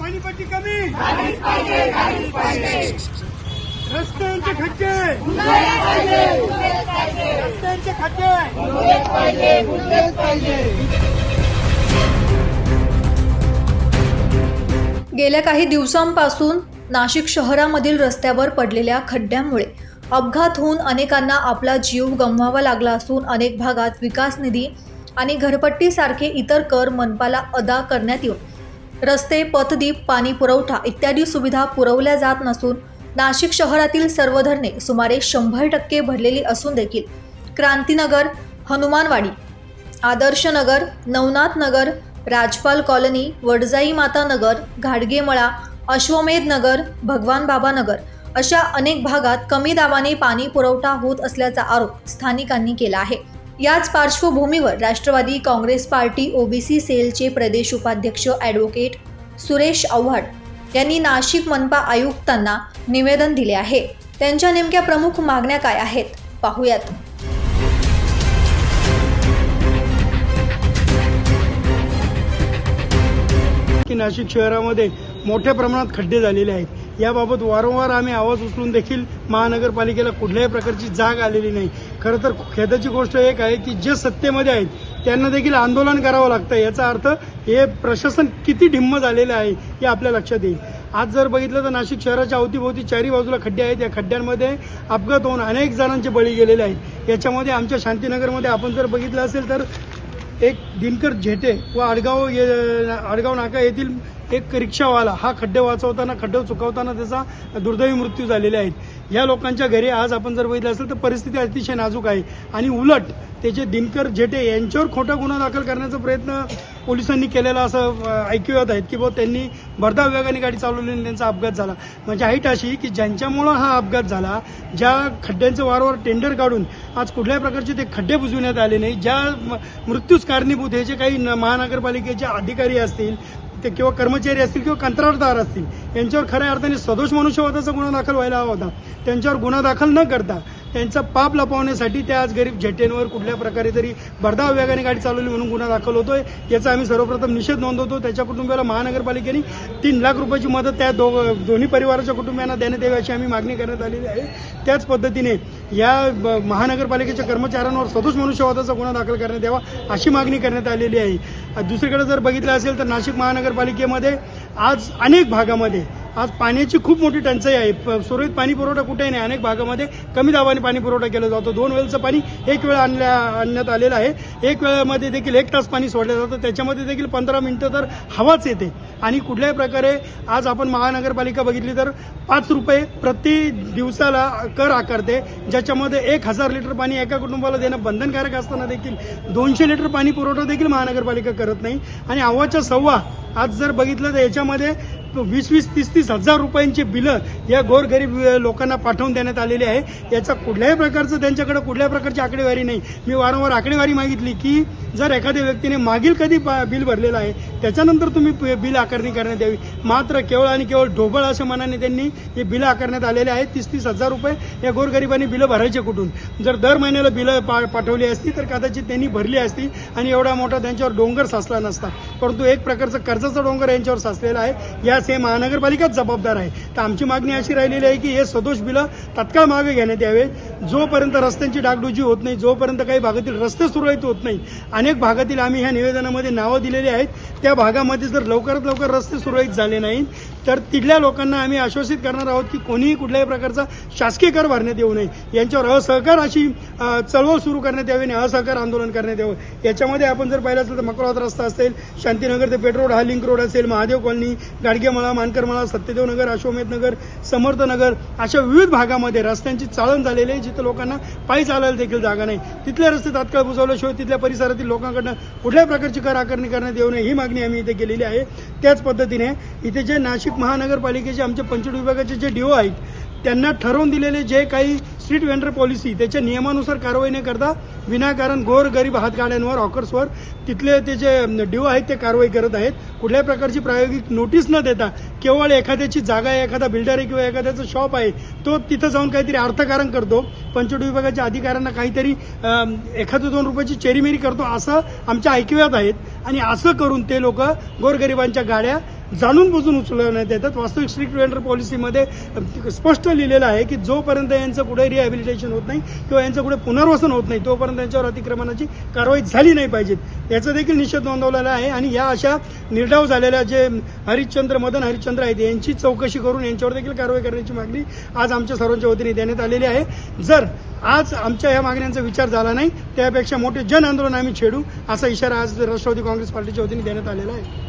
पाणीपट्टी कमी. रस्त्यांचे खड्डे. रस्त्यांचे खड्डे. गेल्या काही दिवसांपासून नाशिक शहरामधील रस्त्यावर पडलेल्या खड्ड्यामुळे अपघात होऊन अनेकांना आपला जीव गमवावा लागला असून अनेक भागात विकास निधी आणि घरपट्टीसारखे इतर कर मनपाला अदा करण्यात येऊन रस्ते पथदीप पाणी पुरवठा इत्यादी सुविधा पुरवल्या जात नसून नाशिक शहरातील सर्व धरणे सुमारे शंभर टक्के भरलेली असून देखील क्रांतीनगर हनुमानवाडी आदर्शनगर नवनाथ नगर राजपाल कॉलनी वडजाई माता नगर घाडगेमळा अश्वमेध नगर भगवान बाबा नगर अशा अनेक भागात कमी दाबाने पाणी पुरवठा होत असल्याचा आरोप स्थानिकांनी केला आहे. याच पार्श्वभूमीवर राष्ट्रवादी काँग्रेस पार्टी ओबीसी सेलचे प्रदेश उपाध्यक्ष ॲडव्होकेट सुरेश आव्हाड यांनी नाशिक मनपा आयुक्तांना निवेदन दिले आहे. त्यांच्या नेमक्या प्रमुख मागण्या काय आहेत? पाहूयात. की नाशिक शहरामध्ये मोठ्या प्रमाणात खड्डे झालेले आहेत. याबाबत वारंवार आम्ही आवाज उचलून देखील महानगरपालिकेला कुठल्याही प्रकारची जाग आलेली नाही. खरं तर खेदाची गोष्ट एक आहे की जे सत्तेमध्ये आहेत त्यांना देखील आंदोलन करावं लागतं. याचा अर्थ हे प्रशासन किती ढिम्म झालेलं आहे हे आपल्या लक्षात येईल. आज जर बघितलं तर नाशिक शहराच्या अवतीभोवती चारी बाजूला खड्डे आहेत. या खड्ड्यांमध्ये अपघात होऊन अनेक जणांचे बळी गेलेले आहेत. याच्यामध्ये आमच्या शांतीनगरमध्ये आपण जर बघितलं असेल तर एक दिनकर झेटे व आडगाव ये- आडगाव नाका येथील एक रिक्षावाला हा खड्डे वाचवताना खड्डे चुकवताना त्याचा दुर्दैवी मृत्यू झालेले आहेत या लोकांच्या घरी आज आपण जर बघितलं असेल तर परिस्थिती अतिशय नाजूक आहे. आणि उलट त्याचे दिनकर जेटे यांच्यावर खोटा गुन्हा दाखल करण्याचा प्रयत्न पोलिसांनी केलेला असं ऐकू येत आहेत की बुवा त्यांनी भरधाव वेगाने गाडी चालवली आणि त्यांचा अपघात झाला. म्हणजे हाईट अशी की ज्यांच्यामुळं हा अपघात झाला ज्या खड्ड्यांचं वारंवार टेंडर काढून आज कुठल्याही प्रकारचे ते खड्डे बुजविण्यात आले नाही ज्या म- मृत्यूस कारणीभूत हे जे काही न- महानगरपालिकेचे अधिकारी असतील ते किंवा कर्मचारी असतील किंवा कंत्राटदार असतील यांच्यावर खऱ्या अर्थाने सदोष मनुष्यवधाचा गुन्हा दाखल व्हायला हवा होता. त्यांच्यावर गुन्हा दाखल न करता त्यांचा पाप लपवण्यासाठी त्या आज गरीब झेटेंवर कुठल्या प्रकारे तरी भरधाव वेगाने गाडी चालवली म्हणून गुन्हा दाखल होतोय. याचा आम्ही सर्वप्रथम निषेध नोंदवतो. त्याच्या कुटुंबियाला महानगरपालिकेने तीन लाख रुपयाची मदत त्या दो दोन्ही परिवाराच्या कुटुंबियांना देण्यात यावी अशी आम्ही मागणी करण्यात आलेली आहे. त्याच पद्धतीने या महानगरपालिकेच्या कर्मचाऱ्यांवर सदोष मनुष्यवादाचा गुन्हा दाखल करण्यात यावा अशी मागणी करण्यात आलेली आहे. दुसरीकडे जर बघितलं असेल तर नाशिक महानगरपालिकेमध्ये आज अनेक भागामध्ये आज पाण्याची खूप मोठी टंचाई आहे. सुरळीत पाणी पुरवठा कुठेही नाही. अनेक भागामध्ये कमी दाबाने पाणी पुरवठा केला जातो. दोन वेळचं पाणी एक वेळ आणल्या आणण्यात आलेलं आहे. एक वेळामध्ये देखील एक तास पाणी सोडलं जातं. त्याच्यामध्ये देखील पंधरा मिनटं तर हवाच येते. आणि कुठल्याही प्रकारे आज आपण महानगरपालिका बघितली तर पाच रुपये प्रति दिवसाला कर आकारते. ज्याच्यामध्ये एक हजार लिटर पाणी एका कुटुंबाला देणं बंधनकारक असताना देखील दोनशे लिटर पाणी पुरवठा देखील महानगरपालिका करत नाही. आणि अव्वाच्या सव्वा आज जर बघितलं तर याच्यामध्ये वीस वीस तीस तीस हजार रुपयांची बिलं या गोरगरीब लोकांना पाठवून देण्यात आलेली आहे. याचा कुठल्याही प्रकारचं त्यांच्याकडे कुठल्याही प्रकारची आकडेवारी नाही. मी वारंवार आकडेवारी मागितली की जर एखाद्या व्यक्तीने मागील कधी बिल भरलेलं आहे त्याच्यानंतर तुम्ही बिल आकारणी करण्यात यावी. मात्र केवळ आणि केवळ ढोबळ अशा मनाने त्यांनी हे बिलं आकारण्यात आलेले आहेत. तीस तीस हजार रुपये या गोरगरिबांनी बिलं भरायचे कुठून? जर दर महिन्याला बिलं पा पाठवली असती तर कदाचित त्यांनी भरली असती आणि एवढा मोठा त्यांच्यावर डोंगर साचला नसता. परंतु एक प्रकारचं कर्जाचा डोंगर यांच्यावर साचलेला आहे. यास हे महानगरपालिकाच जबाबदार आहे. तर आमची मागणी अशी राहिलेली आहे की हे सदोष बिलं तत्काळ मागे घेण्यात यावे. जोपर्यंत रस्त्यांची डागडुजी होत नाही जोपर्यंत काही भागातील रस्ते सुरळीत होत नाही अनेक भागातील आम्ही ह्या निवेदनामध्ये नावं दिलेली आहेत. त्या त्या भागामध्ये जर लवकरात लवकर रस्ते सुरळीत झाले नाहीत तर तिथल्या लोकांना आम्ही आश्वासित करणार आहोत की कोणीही कुठल्याही प्रकारचा शासकीय कर भरण्यात येऊ नये. यांच्यावर असहकार अशी चळवळ सुरू करण्यात यावी आणि असहकार आंदोलन करण्यात यावं. याच्यामध्ये आपण जर पाहिलं असेल तर मकरवाद रस्ता असेल शांतीनगर ते पेट रोड हा लिंक रोड असेल महादेव कॉलनी गाडगेमळा मानकरमळा सत्यदेवनगर अश्वमेधनगर समर्थनगर अशा विविध भागामध्ये रस्त्यांची चाळण झालेली आहे जिथं लोकांना पायी चालायला देखील जागा नाही. तिथले रस्ते तात्काळ बुजवल्याशिवाय तिथल्या परिसरातील लोकांकडनं कुठल्याही प्रकारची कर आकारणी करण्यात येऊ नये ही मागणी आम्ही इथे केलेली आहे. त्याच पद्धतीने इथे जे नाशिक महानगरपालिकेचे आमचे पंचवीस विभागाचे जे डीओ आहेत त्यांना ठरवून दिलेले जे काही स्ट्रीट वेंडर पॉलिसी त्याच्या नियमानुसार कारवाई न करता विनाकारण गोर गरीब हातगाड्यांवर हॉकर्सवर तिथले ते जे ड्यू आहेत ते कारवाई करत आहेत. कुठल्याही प्रकारची प्रायोगिक नोटीस न देता केवळ एखाद्याची जागा आहे एखादा बिल्डर आहे किंवा एखाद्याचं शॉप आहे तो तिथं जाऊन काहीतरी अर्थकारण करतो. पंचवटी विभागाच्या अधिकाऱ्यांना काहीतरी एखाद्या एखादं दोन रुपयाची चेरीमेरी करतो असं आमच्या ऐकव्यात आहेत. आणि असं करून ते लोक गोरगरिबांच्या गाड्या जाणून बुजून उचलवण्यात येतात. वास्तविक स्ट्रिक्ट वेंडर पॉलिसीमध्ये स्पष्ट लिहिलेलं आहे की जोपर्यंत यांचं कुठे रिहॅबिलिटेशन होत नाही किंवा यांचं कुठे पुनर्वसन होत नाही तोपर्यंत यांच्यावर अतिक्रमणाची कारवाई झाली नाही पाहिजेत याचा देखील निषेध नोंदवलेला आहे आणि या अशा निर्डाव झालेल्या जे हरिश्चंद्र मदन हरिश्चंद्र आहेत यांची चौकशी करून यांच्यावर देखील कारवाई करण्याची मागणी आज आमच्या सर्वांच्या वतीने देण्यात आलेली आहे. जर आज आमच्या या मागण्यांचा विचार झाला नाही त्यापेक्षा मोठे जन आंदोलन आम्ही छेडू असा इशारा आज राष्ट्रवादी काँग्रेस पार्टीच्या वतीने देण्यात आलेला आहे.